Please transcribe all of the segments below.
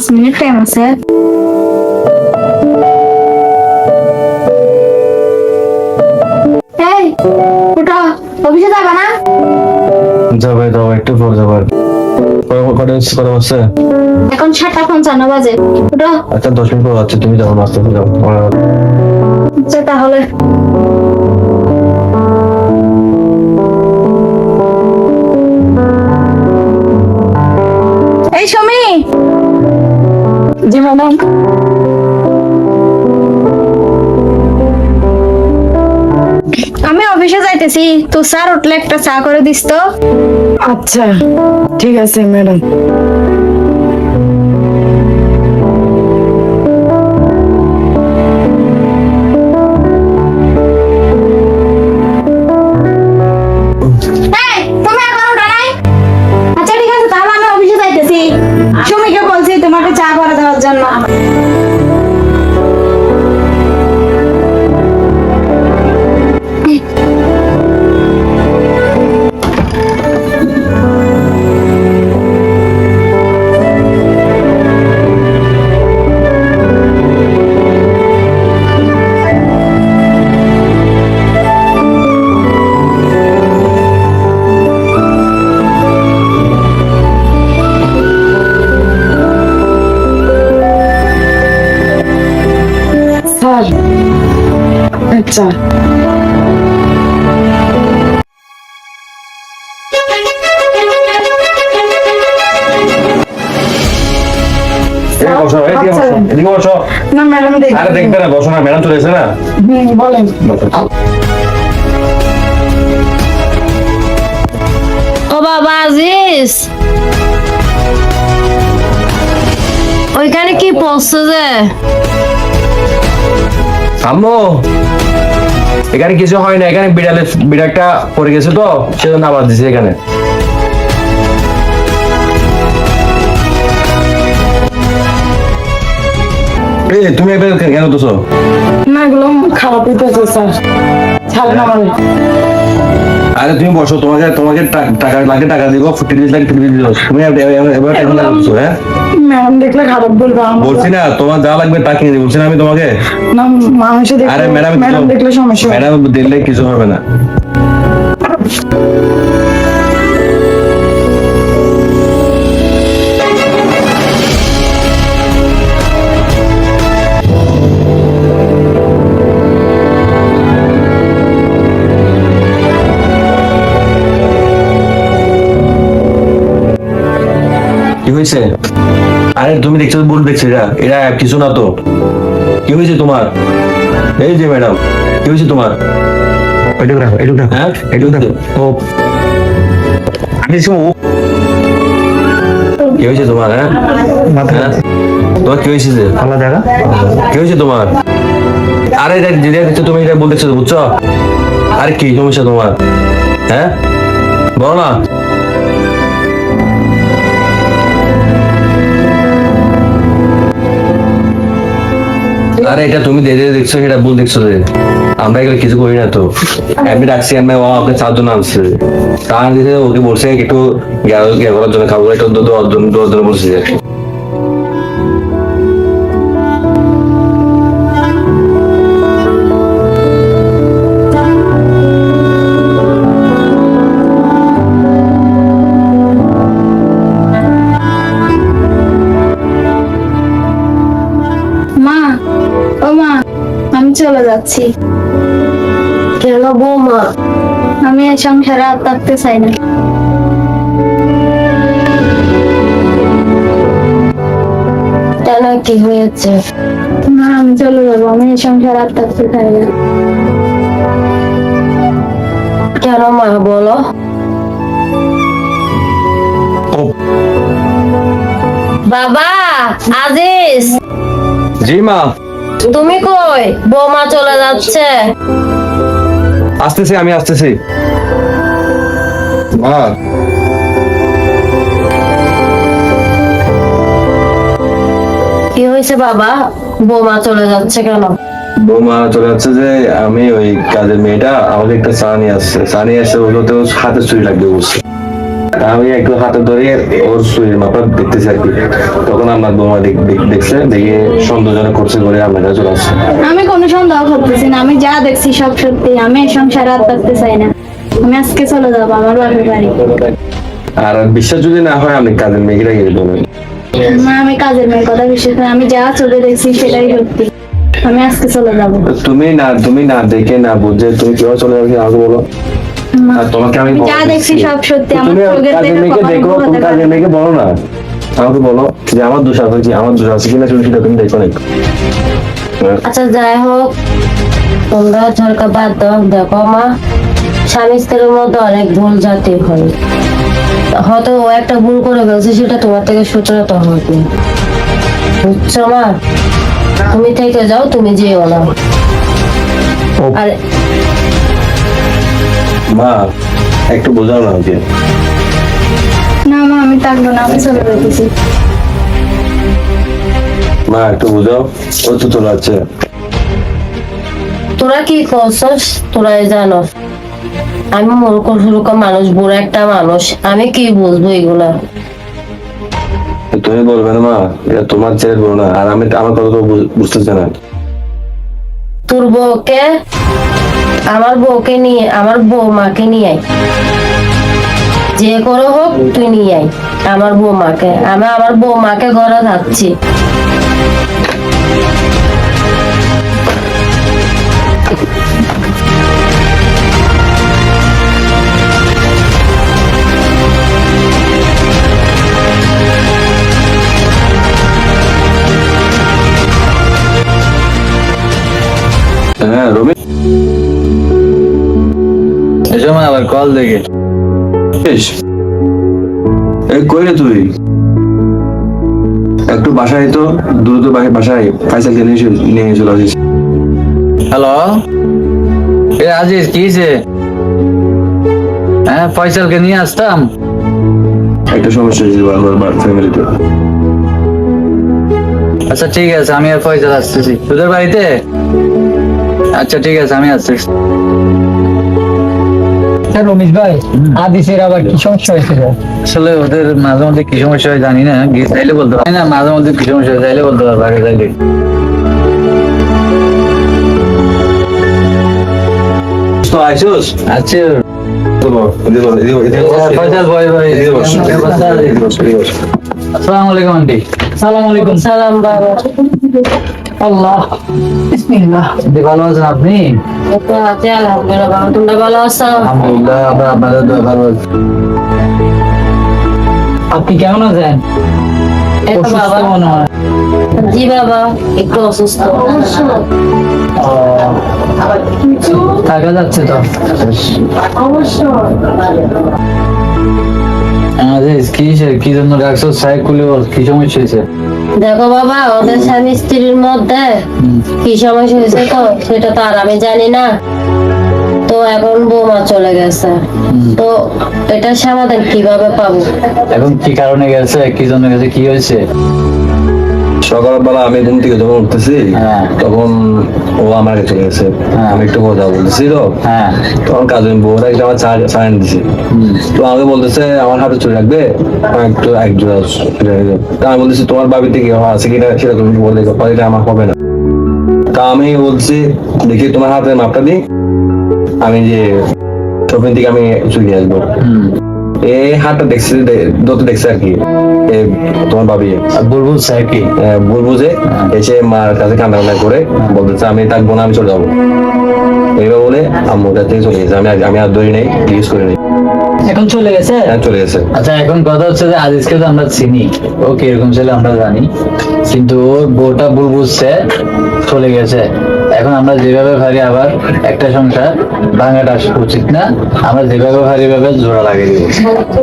পাঁচ minute time আছে এই ওটা অফিসে যাবে না? যাবে যাবে একটু পর যাবে কটা কটা হচ্ছে এখন সাতটা পঞ্চান্ন বাজে। ওটা আচ্ছা দশ মিনিট পর যাচ্ছে তুমি যাও নাস্তা যাও। আচ্ছা তাহলে। জি, ম্যাডাম। আমি অফিসে যাইতেছি। তো স্যার উঠলে একটা চা করে দিস তো। আচ্ছা ঠিক আছে, ম্যাডাম। আচ্ছা। এই বসো, এই দিকে বসো, এদিকে বসো। না ম্যাডাম দেখবে না বসো না ম্যাডাম চলে এসে না? বলেন। ও বাবা আজিজ। ওইখানে কি পড়ছে যে? আম্মু, এখানে কিছু হয় না, এখানে বিড়ালে বিড়ালটা পড়ে গেছে তো, সেজন্য আবার দিছে এখানে। তুমি এবার কেন তো না, এগুলো খারাপ হইতেছে, স্যার। ছাড়েন আমার। আরে তুমি বসো তোমাকে তোমাকে টাকা লাগে টাকা দিব তিরিশ লাখ তিরিশ দিব তুমি এবার- টাকা লাগছো হ্যাঁ? ম্যাডাম দেখলে খারাপ বলবে বলছি না তোমার যা লাগবে তা কিনে বলছি না আমি তোমাকে। না মানুষে আরে দেখলে ম্যাডাম ম্যাডাম দেখলে সমস্যা ম্যাডাম দিলে কিছু হবে না। হয়েছে? আরে তুমি দেখছ ভুল দেখছ এরা এরা কিছু না তো। কি হয়েছে তোমার? এই যে ম্যাডাম কি হয়েছে তোমার? এটুকু রাখো এটুকু রাখো হ্যাঁ? এটুকু রাখো। ও। আমি কি হয়েছে তোমার হ্যাঁ? হ্যাঁ? তোমার কি হয়েছে যে? আলাদা জায়গা কি হয়েছে তোমার? আরে এটা যেটা দেখছ তুমি এটা বলতেছো বুঝছ? আরে কি সমস্যা তোমার? হ্যাঁ? বলো না। আরে এটা তুমি দেখে দেখছ সেটা ভুল দেখছ যে আমরা এগুলো কিছু করি না তো এমনি ডাকছি আমি ও ওকে চার জন আনছে তার দিতে ওকে বলছে একটু গেল করার জন্য খাব একটু দশ জন দশ জন বলছে চলে যাচ্ছি। কেন বৌমা? আমি এই সংসারে আর থাকতে চাই না। কি হয়েছে? না আমি চলে যাব। আমি এই সংসারে আর থাকতে চাই না। কেন মা বলো? বাবা আজিজ! জি মা। তুমি কই? বৌমা চলে যাচ্ছে। আসতেছি আমি আসতেছি। মা। কি হয়েছে বাবা? বৌমা চলে যাচ্ছে কেন? বৌমা চলে যাচ্ছে যে আমি ওই কাজের মেয়েটা আমাদের একটা চা নিয়ে আসছে চা নিয়ে আসছে ওগুলোতে হাতে চুরি লাগবে বলছে আমি একটু হাতে ধরে ওর শরীর মাপা দেখতেছি আর কি। তখন আমার বৌমা দেখ- দেখ- দেখছে দেখে সন্দেহজনক করছে করে আমার কাছে চলে আসছে আমি কোনো সন্দেহ করতেছি না আমি যা দেখছি সব সত্যি আমি এই সংসারে আর থাকতে চাই না। আমি আজকে চলে যাব আমার বাপের বাড়ি। আর বিশ্বাস যদি না হয় আমি কাজের মেয়েকে রেখে দেবো। না আমি কাজের মেয়ের কথা বিশ্বাস করি আমি যা চলে দেখছি সেটাই সত্যি। আমি আজকে চলে যাব। তুমি না তুমি না দেখে না বুঝে তুমি কীভাবে চলে যাবে আমাকে বলো? তোমাকে আমি আমি যা দেখছি সব সত্যি আমার চোখের কাজের দেখা মেয়েকে কখনো দেখো তুমি কাজের মেয়েকে বলো না। আমাকে বলো যে আমার দোষ আছে আমার দোষ আছে কিনা তুমি সেটা তুমি দেখো না আচ্ছা যাই হোক তোমরা ঝরকা বাদ দাও দেখো মা স্বামী স্ত্রীর মধ্যে অনেক ভুল জাতি হয়। হয়তো ও একটা ভুল করে ফেলছে সেটা তোমার থেকে শুধরাতে হবে। বুঝছ মা? তুমি থেকে যাও তুমি যেও না। আর মা একটু বোঝাও না ওকে না মা আমি থাকব না আমি চলে যেতেছি মা একটু বোঝাও ও তো চলে যাচ্ছে। তোরা কি করছস? তোরাই জানো। আমি মূর্খ মানুষ বুড়ো একটা মানুষ। আমি কি বুঝব এগুলা? তুমি বলবে না মা এটা তোমার ছেলে বলো না আর আমি আমার কথা তো বুঝতেছে না। তোর বউকে আমার বউকে নিয়ে, আমার বৌমাকে নিয়ে আয়। যে করে হোক, তুই নিয়ে আয় আমার বৌমাকে আমি আমার বৌমাকে ঘরে যাচ্ছি সময় আবার কল দেখে। বেশ। এই কই রে তুই? একটু বাসায় তো দ্রুত বাসায় ফাইসালকে নিয়ে নিয়ে চলে আসিস। হ্যালো এ আজিজ কি হ্যাঁ ফয়সালকে নিয়ে আসতাম। একটা সমস্যা হয়েছে বারবার ফ্যামিলিতে আচ্ছা ঠিক আছে আমি আর ফয়সাল আসতেছি। তোদের বাড়িতে? আচ্ছা ঠিক আছে আমি আসতেছি। হ্যাঁ রমেশ ভাই আদিসের আবার কি সমস্যা হয়েছে আসলে ওদের মাঝে মধ্যে কি সমস্যা হয় জানি না গিয়ে চাইলে বলতে পারি। না মাঝে মধ্যে কি সমস্যা হয় চাইলে বলতে পারব আগে চাইলে। তো আইসোস? আচ্ছা ফয়সাল ভাই ভাই আসসালামু আলাইকুম আন্টি। সালাম আলাইকুম। সালাম বাবা। আল্লাহ বিসমিল্লাহ। ভালো আছেন আপনি? এই তো আছি আলহামদুলিল্লাহ তোমরা ভালো আছো? আলহামদুলিল্লাহ আমরা ভালো আছি। আপনি কেমন আছেন? জি বাবা একটু অসুস্থ। থাকা যাচ্ছে তো। কি জন্য ডাকছো? সাহেব খুলে বল কি সমস্যা হয়েছে? দেখো বাবা ওদের স্বামী স্ত্রীর মধ্যে কি সমস্যা হয়েছে তো? সেটা তো আর আমি জানি না। তো এখন বৌমা চলে গেছে। তো এটা সমাধান কীভাবে পাবো? এখন কি কারণে গেছে? কি জন্য গেছে? কি হয়েছে? সকালবেলা আমি ঘুম থেকে যখন উঠতেছি হ্যাঁ। তখন ও আমার কাছে চলে গেছে। হ্যাঁ। আমি একটু কথা বলতেছি তো হ্যাঁ। তখন কাজে বউরা একটা আমার এনে দিছে। তো আমাকে বলতেছে আমার হাতে চলে রাখবে? একটু এক জোড়া আমি বলতেছি তোমার বাবিতে কি আছে কিনা সেটা তুমি বলে দেখো এটা আমার হবে না। তা আমি বলছি দেখি তোমার হাতে মাপটা দিই। আমি যে শপিং থেকে আমি চলে আসব। এই হাতটা দেখছি যত দেখছে আর কি। তোমার ভাবি। বুলবুল সাহেব কি? এসে মার কাছে কান্না কান্না করে বলতেছে আমি থাকব না আমি চলে যাব। বলে আম্মুর কাছ থেকে চলে গেছে। আমি আমি আর ধরি নেই করে নেই। এখন চলে গেছে? হ্যাঁ চলে গেছে। আচ্ছা এখন কথা হচ্ছে যে আজিজকে তো আমরা চিনি। ও কীরকম ছিল আমরা জানি। কিন্তু ওর বউটা ভুল বুঝছে চলে গেছে। এখন আমরা যেভাবে পারি আবার একটা সংসার ভাঙাটা উচিত না। আমরা যেভাবে পারি ভাবে জোড়া লাগিয়ে দিব।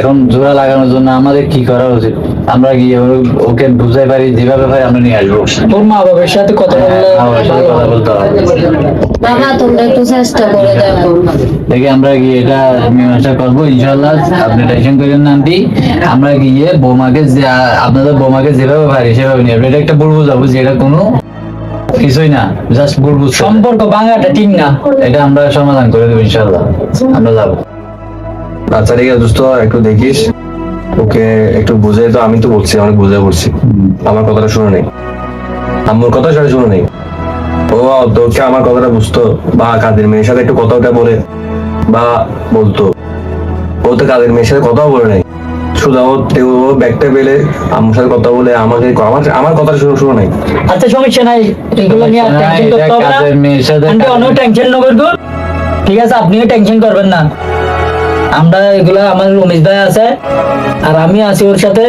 এখন জোড়া লাগানোর জন্য আমাদের কি করা উচিত? আমরা গিয়ে ওকে বুঝাই পারি? যেভাবে পারি আমরা নিয়ে আসব। তোর মা বাবার সাথে কথা বললে কথা বলতে হবে। বাবা তোমরা একটু চেষ্টা করে দেখো। দেখি আমরা গিয়ে এটা মীমাংসা করব? ইনশাল্লাহ আপনি টেনশন করেন না আন্টি। আমরা গিয়ে বৌমাকে আপনাদের বৌমাকে যেভাবে পারি সেভাবে নিয়ে আসব। এটা একটা বলব যাব যে এটা কোনো কিছুই না জাস্ট বলব সম্পর্ক ভাঙাটা ঠিক না। এটা আমরা সমাধান করে দেবো ইনশাল্লাহ আমরা যাব। আচ্ছা ঠিক আছে দোস্ত একটু দেখিস। ওকে একটু বুঝে তো আমি তো বলছি অনেক বুঝে বলছি আমার কথাটা শুনে নেই আম্মুর কথা সেটা শুনে নেই ও তোকে আমার কথাটা বুঝতো। বা কাদের মেয়ের সাথে একটু কথাটা বলে। বা বলতো। ও তো কাদের মেয়ের সাথে কথাও বলে নাই। শুধু ও ও ব্যাগটা পেলে আম্মুর সাথে কথা বলে আমাকে আমার আমার কথা শুনে শুনে নাই। আচ্ছা সমস্যা নাই এগুলো নিয়ে আর টেনশন করতে হবে না। অনেক টেনশন ঠিক আছে আপনিও টেনশন করবেন না। আমরা এগুলো আমার রমেশ ভাই আছে আর আমি আছি ওর সাথে।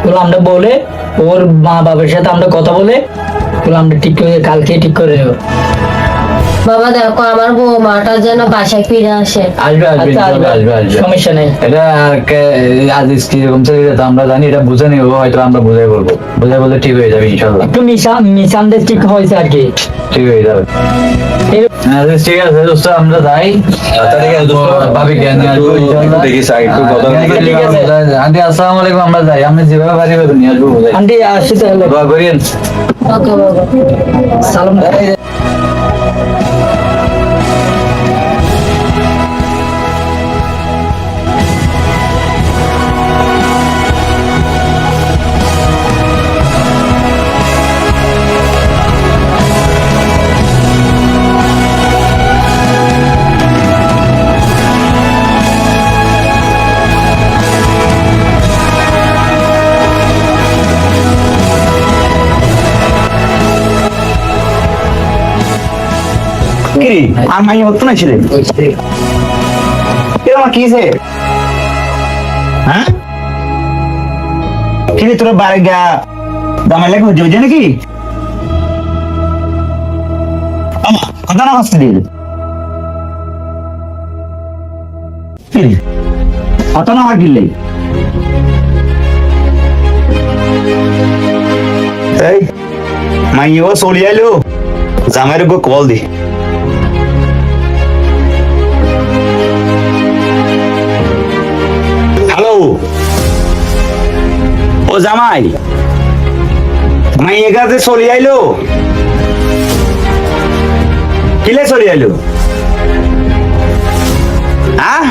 এগুলো আমরা বলে ওর মা বাবার সাথে আমরা কথা বলে এগুলো আমরা ঠিক করে কালকে ঠিক করে নেব। বাবা দেখো আমার বউ মাটা যেন বাসায় ফিরে আসে। আসবে আসবে আচ্ছা আসবে। আসবে সমস্যা নেই। এটা আজিজ কীরকম ছেলে এটা আমরা জানি এটা বুঝে নিব হয়তো আমরা বুঝাই বলব। বুঝাই বললে ঠিক হয়ে যাবে ইনশাল্লাহ। একটু মিশা মিসআন্ডারস্ট্যান্ডিং হয়েছে আর কি। ঠিক হয়ে যাবে। ঠিক আছে দোস্ত আমরা যাই। আচ্ছা ভাবি জ্ঞান। আন্টি আসসালামু আলাইকুম আমরা যাই। যেভাবে পারি নিয়ে আসব আন্টি আসি তাহলে। সালাম। আর মাই হতো না ছেলে? কিছে হ্যাঁ? কিরে তোর বাড়ি গা? দামাই লাগে হচ্ছে বুঝে নাকি? আমা কথা না হাসতে দিল। কথা না এই মাইও চলি আইলো। জামাইরে গো কল দি। জামাই। মাইয়ে কাছে চলি আইলো। কিলে চলি আইলো? হ্যাঁ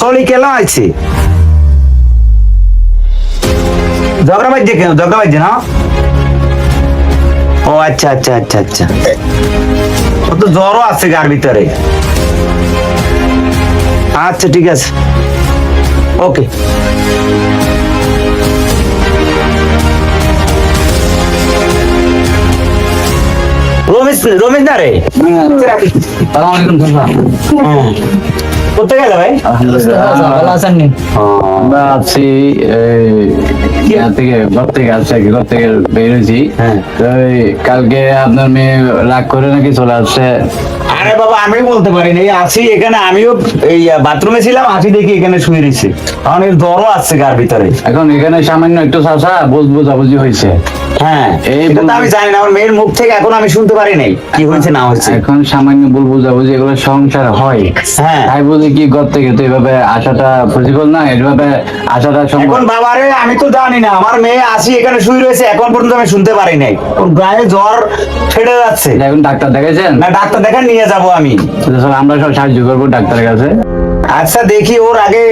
চলি কেন আছে ঝগড়া বাজছে কেন? ঝগড়া বাজছে না? ও আচ্ছা আচ্ছা আচ্ছা আচ্ছা। তো জ্বরও আছে গার ভিতরে। আচ্ছা ঠিক আছে। ওকে রমেশ রমেশ না রে। কোথায় গেল ভাই? ভালো আছেন আমরা আছি থেকে ঘর থেকে আসছে আর কি, ঘর থেকে বেরিয়েছি হ্যাঁ। কালকে আপনার মেয়ে রাগ করে নাকি চলে আসছে? আরে বাবা আমি বলতে পারি না এই আসি এখানে আমিও এই বাথরুমে ছিলাম আসি দেখি এখানে শুয়ে রয়েছে। কারণ এর জ্বরও আসছে গার ভিতরে। এখন এখানে সামান্য একটু চাষা বোঝ বোঝাবুঝি হয়েছে। হ্যাঁ এই আমি জানি না আমার মেয়ের মুখ থেকে এখন আমি শুনতে পারি নাই কি হয়েছে না হয়েছে। এখন সামান্য ভুল বোঝাবুঝি এগুলো সংসার হয়। হ্যাঁ। তাই বলি কি ঘর থেকে তো এভাবে পসিবল না এভাবে আশাটা সম্ভব এখন বাবারে আমি তো জানি না আমার মেয়ে আসি এখানে শুয়ে রয়েছে এখন পর্যন্ত আমি শুনতে পারি নাই ওর গায়ে জ্বর ছেড়ে যাচ্ছে। এখন ডাক্তার দেখাইছেন? না ডাক্তার দেখা নিয়ে যাব আমি। স্যার আমরা সব সাহায্য করব ডাক্তারের কাছে। আচ্ছা দেখি ওর আগে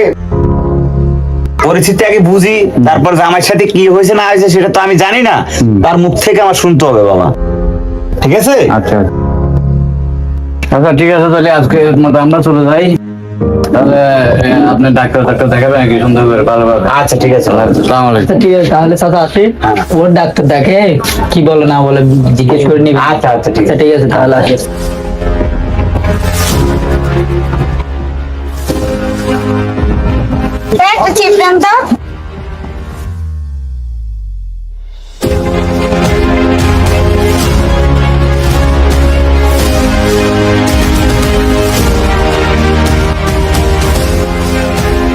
পরিস্থিতি আগে বুঝি তারপর জামাইয়ের সাথে কি হয়েছে না হয়েছে সেটা তো আমি জানি না। তার মুখ থেকে আমার শুনতে হবে বাবা। ঠিক আছে? আচ্ছা আচ্ছা। ঠিক আছে তাহলে আজকে মতো আমরা চলে যাই। তাহলে আপনি ডাক্তার ডাক্তার দেখাবেন নাকি সুন্দর করে ভালোভাবে আচ্ছা ঠিক আছে আসসালামু আলাইকুম। আচ্ছা, ঠিক আছে তাহলে চাচা আসি। হ্যাঁ। ওর ডাক্তার দেখে কি বলে না বলে জিজ্ঞেস করে নিবি। আচ্ছা আচ্ছা ঠিক আচ্ছা আছে ঠিক আছে তাহলে আসি। একটা চিপ দেন তো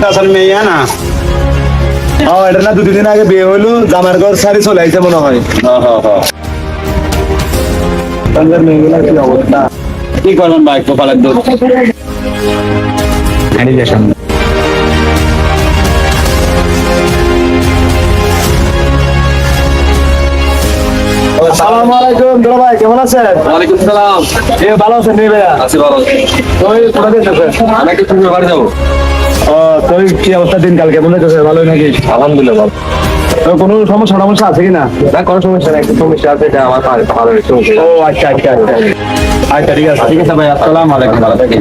আসল মেয়ে না। ও এটা না দু তিন দিন আগে বিয়ে হইল জামার ঘর সারি চলে আইছে মনে হয়। মেয়েগুলা কি অবস্থা? কি করবেন ভাই কপালের দোষ সালাম আলাইকুম দুলা ভাই কেমন আছেন? ওয়ালাইকুম সালাম। এ ভালো আছেন রে ভাইয়া? আছি ভালো। তো এই কোথা দিয়ে যাচ্ছেন? আমি একটু তুমি বাড়ি যাব। ও তো কি অবস্থা দিনকাল কেমন যাচ্ছে ভালোই নাকি? আলহামদুলিল্লাহ ভালো। কোনো সমস্যা সমস্যা আছে কিনা? না কোনো সমস্যা নেই সমস্যা আছে এটা আমার ভালো ভালো ও আচ্ছা আচ্ছা আচ্ছা। আচ্ছা ঠিক আছে ঠিক আছে ভাই আসসালামু আলাইকুম ভালো থাকি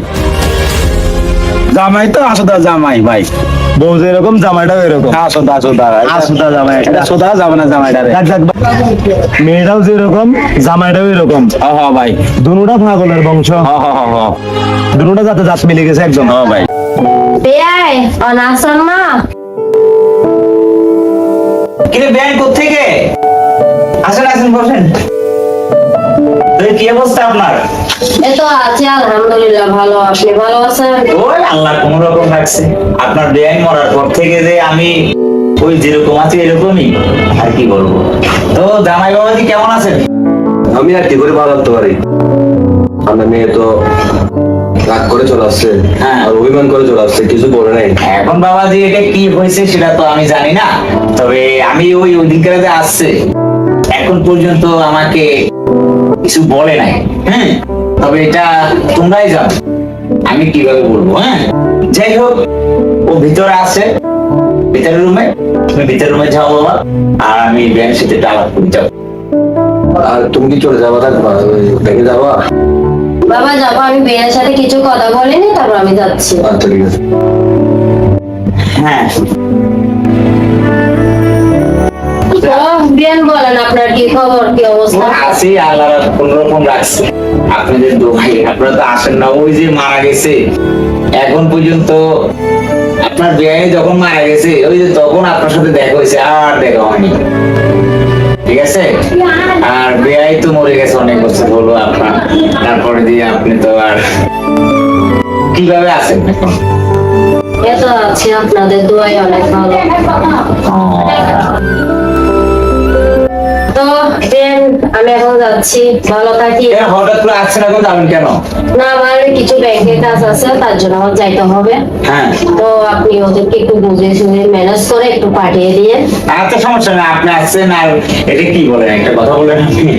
জামাই তো আসদা জামাই ভাই। বউ যেরকম জামাইটাও এরকম। আসদা আসদা আসুদা জামাই এটা সোদা যাবে না জামাইটা মেয়েটাও যেরকম জামাইটাও এরকম। হ হ ভাই। দুনুটা পাগলের বংশ। দুনুটা যাতে জাত মিলে গেছে একদম হ ভাই। বেয়াই অনাসন না কিরে ব্যাংক থেকে আসেন আসেন বসেন। তো কি অবস্থা আপনার? এ আছে আলহামদুলিল্লাহ ভালো আপনি ভালো আছেন? ওই আল্লাহ কোন রকম রাখছে আপনার ব্যাংক মরার পর থেকে যে আমি ওই যেরকম আছি এরকমই। আর কি বলব? তো জামাই বাবাজি কেমন আছেন? আমি আর কি করে ভালো পারি আমার মেয়ে তো রাগ করে চলে আসছে হ্যাঁ। আর অভিমান করে চলে আসছে কিছু বলে নাই। এখন বাবাজি এটা কি হয়েছে সেটা তো আমি জানি না। তবে আমি ওই অধিকারে যে আসছে এখন পর্যন্ত আমাকে কিছু বলে নাই হ্যাঁ? তবে এটা তোমরাই জানো। আমি কীভাবে বলব হ্যাঁ? যাই হোক ও ভিতরে আছে ভিতরের রুমে তুমি ভিতরের রুমে যাও বাবা আর আমি ব্যাংক সাথে আলাপ করে যাব। আর তুমি কি চলে যাবা? ব্যাংকে যাবা? বাবা যাব। আমি বিয়ের সাথে কিছু কথা বলিনি তারপর আমি যাচ্ছি। আচ্ছা ঠিক আছে। হ্যাঁ। তো বলেন আপনার কি খবর কি অবস্থা? আছি আল্লাহ কোন রকম রাখছে। আপনাদের দোহাই আপনারা তো আসেন না ওই যে মারা গেছে। এখন পর্যন্ত আপনার বিয়ে যখন মারা গেছে ওই যে তখন আপনার সাথে দেখা হয়েছে আর দেখা হয়নি। ঠিক আছে? আর বেয়াই তো মরে গেছে অনেক বছর হলো আপনার। তারপরে দিয়ে আপনি তো আর কীভাবে আছেন এখন? এ তো আছি আপনাদের দোয়াই অনেক ভালো। তো বেন আমি এখন যাচ্ছি। ভালো থাকি। হঠাৎ করে আসছেন এখন যাবেন কেন? না আমার কিছু ব্যাংকের কাজ আছে তার জন্য আমার যাইতে হবে। হ্যাঁ। তো আপনি ওদেরকে একটু বুঝে শুনে ম্যানেজ করে একটু পাঠিয়ে দিয়ে। আচ্ছা সমস্যা নেই আপনি আসছেন আর এটা কি বলেন? একটা কথা বলেন আপনি।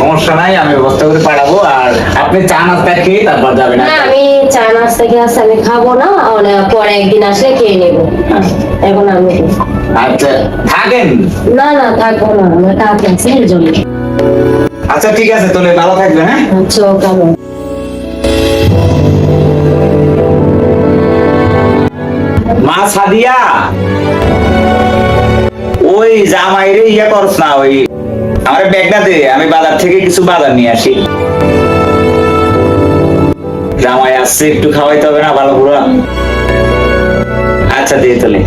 সমস্যা নাই আমি ব্যবস্থা করে পাঠাবো। আর আপনি চা নাস্তা খেয়ে তারপর যাবেন। না আমি চা নাস্তা আছে আমি খাব না। অনেক পরে একদিন আসলে খেয়ে নেব। এখন আমি আচ্ছা থাকেন? না না থাকব না আমার কাজ আছে এর জন্য। আচ্ছা ঠিক আছে তাহলে ভালো থাকবেন হ্যাঁ? আচ্ছা মা সাদিয়া ওই জামাই রে ইয়ে করস না ওই আমার ব্যাগটা দে আমি বাজার থেকে কিছু বাজার নিয়ে আসি। জামাই আসছে একটু খাওয়াইতে হবে না ভালো পুরো আচ্ছা দিয়ে তাহলে।